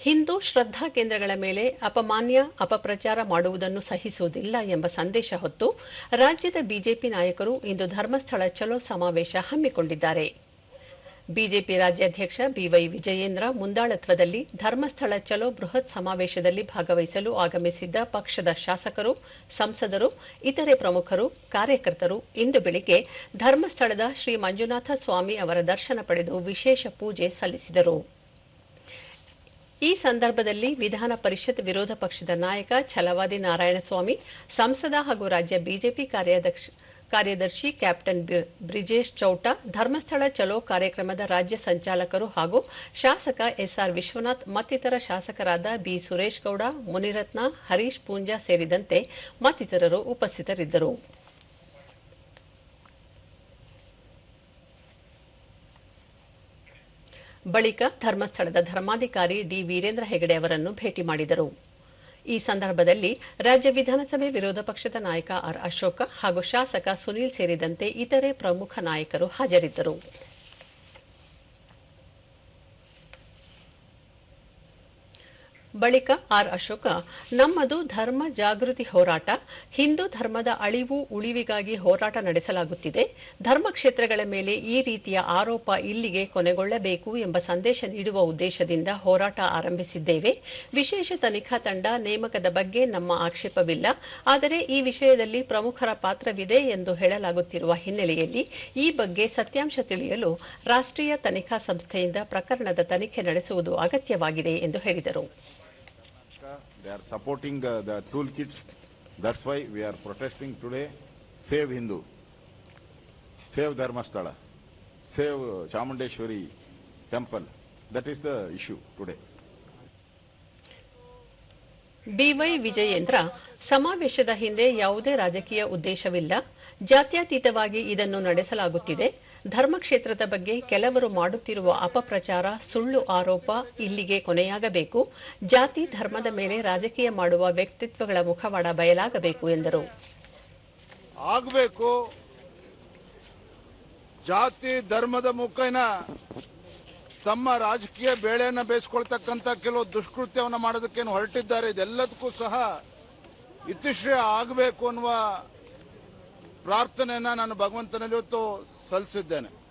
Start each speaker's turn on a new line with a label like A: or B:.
A: ಹಿಂದೂ ಶ್ರದ್ಧಾ ಕೇಂದ್ರಗಳ ಮೇಲೆ ಅಪಮಾನ್ಯ, ಅಪಪ್ರಚಾರ ಮಾಡುವುದನ್ನು ಸಹಿಸುವುದಿಲ್ಲ ಎಂಬ ಸಂದೇಶ ಹೊತ್ತು ರಾಜ್ಯದ ಬಿಜೆಪಿ ನಾಯಕರು ಇಂದು ಧರ್ಮಸ್ಥಳ ಚಲೋ ಸಮಾವೇಶ ಹಮ್ಮಿಕೊಂಡಿದ್ದಾರೆ. ಬಿಜೆಪಿ ರಾಜ್ಯಾಧ್ಯಕ್ಷ ಬಿವೈ ವಿಜಯೇಂದ್ರ ಮುಂದಾಳತ್ವದಲ್ಲಿ ಧರ್ಮಸ್ಥಳ ಚಲೋ ಬೃಹತ್ ಸಮಾವೇಶದಲ್ಲಿ ಭಾಗವಹಿಸಲು ಆಗಮಿಸಿದ್ದ ಪಕ್ಷದ ಶಾಸಕರು, ಸಂಸದರು, ಇತರೆ ಪ್ರಮುಖರು, ಕಾರ್ಯಕರ್ತರು ಇಂದು ಬೆಳಿಗ್ಗೆ ಧರ್ಮಸ್ಥಳದ ಶ್ರೀ ಮಂಜುನಾಥ ಸ್ವಾಮಿ ಅವರ ದರ್ಶನ ಪಡೆದು ವಿಶೇಷ ಪೂಜೆ ಸಲ್ಲಿಸಿದರು. ಈ ಸಂದರ್ಭದಲ್ಲಿ ವಿಧಾನ ಪರಿಷತ್ ವಿರೋಧ ಪಕ್ಷದ ನಾಯಕ ಛಲವಾದಿ ನಾರಾಯಣಸ್ವಾಮಿ, ಸಂಸದ ಹಾಗೂ ರಾಜ್ಯ ಬಿಜೆಪಿ ಕಾರ್ಯಾಧ್ಯಕ್ಷ ಕಾರ್ಯದರ್ಶಿ ಕ್ಯಾಪ್ಟನ್ ಬ್ರಿ- ಬ್ರಿಜೇಶ್ ಚೌಟ, ಧರ್ಮಸ್ಥಳ ಚಲೋ ಕಾರ್ಯಕ್ರಮದ ರಾಜ್ಯ ಸಂಚಾಲಕರು ಹಾಗೂ ಶಾಸಕ ಎಸ್ಆರ್ ವಿಶ್ವನಾಥ್, ಮತ್ತಿತರ ಶಾಸಕರಾದ ಬಿ ಸುರೇಶ್ ಗೌಡ, ಮುನಿರತ್ನ, ಹರೀಶ್ ಪೂಂಜಾ ಸೇರಿದಂತೆ ಮತ್ತಿತರರು ಉಪಸ್ಥಿತರಿದ್ದರು. ಬಳಿಕ ಧರ್ಮಸ್ಥಳದ ಧರ್ಮಾಧಿಕಾರಿ ಡಿ ವೀರೇಂದ್ರ ಹೆಗಡೆ ಅವರನ್ನು ಭೇಟಿ ಮಾಡಿದರು. ಈ ಸಂದರ್ಭದಲ್ಲಿ ರಾಜ್ಯ ವಿಧಾನಸಭೆ ವಿರೋಧ ಪಕ್ಷದ ನಾಯಕ ಆರ್ ಅಶೋಕ ಹಾಗೂ ಶಾಸಕ ಸುನೀಲ್ ಸೇರಿದಂತೆ ಇತರೆ ಪ್ರಮುಖ ನಾಯಕರು ಹಾಜರಿದ್ದರು. ಬಳಿಕ ಆರ್ ಅಶೋಕ, ನಮ್ಮದು ಧರ್ಮ ಜಾಗೃತಿ ಹೋರಾಟ, ಹಿಂದೂ ಧರ್ಮದ ಅಳಿವು ಉಳಿವಿಗಾಗಿ ಹೋರಾಟ ನಡೆಸಲಾಗುತ್ತಿದೆ. ಧರ್ಮ ಕ್ಷೇತ್ರಗಳ ಮೇಲೆ ಈ ರೀತಿಯ ಆರೋಪ ಇಲ್ಲಿಗೆ ಕೊನೆಗೊಳ್ಳಬೇಕು ಎಂಬ ಸಂದೇಶ ನೀಡುವ ಉದ್ದೇಶದಿಂದ ಹೋರಾಟ ಆರಂಭಿಸಿದ್ದೇವೆ. ವಿಶೇಷ ತನಿಖಾ ತಂಡ ನೇಮಕದ ಬಗ್ಗೆ ನಮ್ಮ ಆಕ್ಷೇಪವಿಲ್ಲ. ಆದರೆ ಈ ವಿಷಯದಲ್ಲಿ ಪ್ರಮುಖರ ಪಾತ್ರವಿದೆ ಎಂದು ಹೇಳಲಾಗುತ್ತಿರುವ ಹಿನ್ನೆಲೆಯಲ್ಲಿ ಈ ಬಗ್ಗೆ ಸತ್ಯಾಂಶ ತಿಳಿಯಲು ರಾಷ್ಟ್ರೀಯ ತನಿಖಾ ಸಂಸ್ಥೆಯಿಂದ ಪ್ರಕರಣದ ತನಿಖೆ ನಡೆಸುವುದು ಅಗತ್ಯವಾಗಿದೆ ಎಂದು ಹೇಳಿದರು.
B: They are supporting uh, the toolkits. That's why we are protesting today. Save Hindu. Save Dharmasthala. Save uh, Chamundeshwari temple. That is the issue today.
A: BY Vijayendra ಸಮಾವೇಶದ ಹಿಂದೆ ಯಾವುದೇ ರಾಜಕೀಯ ಉದ್ದೇಶವಿಲ್ಲ ಜಾತ್ಯತೀತವಾಗಿ ಇದನ್ನು ನಡೆಸಲಾಗುತ್ತಿದೆ ಧರ್ಮಕ್ಷೇತ್ರದ ಬಗ್ಗೆ ಕೆಲವರು ಮಾಡುತ್ತಿರುವ ಅಪಪ್ರಚಾರ, ಸುಳ್ಳು ಆರೋಪ ಇಲ್ಲಿಗೆ ಕೊನೆಯಾಗಬೇಕು. ಜಾತಿ, ಧರ್ಮದ ಮೇಲೆ ರಾಜಕೀಯ ಮಾಡುವ ವ್ಯಕ್ತಿತ್ವಗಳ ಮುಖವಾಡ ಬಯಲಾಗಬೇಕು ಎಂದರು.
C: ಆಗಬೇಕು. ಜಾತಿ, ಧರ್ಮದ ಮುಖೇನ ತಮ್ಮ ರಾಜಕೀಯ ಬೇಳೆಯನ್ನು ಬೇಯಿಸ್ಕೊಳ್ತಕ್ಕಂಥ ಕೆಲವು ದುಷ್ಕೃತ್ಯವನ್ನು ಮಾಡೋದಕ್ಕೇನು ಹೊರಟಿದ್ದಾರೆ, ಇದೆಲ್ಲದಕ್ಕೂ ಸಹ ಇತಿಶ್ರಯ ಆಗಬೇಕು ಅನ್ನುವ ಪ್ರಾರ್ಥನೆಯನ್ನ ನಾನು ಭಗವಂತನಲ್ಲಿ ಇವತ್ತು ಸಲ್ಲಿಸಿದ್ದೇನೆ.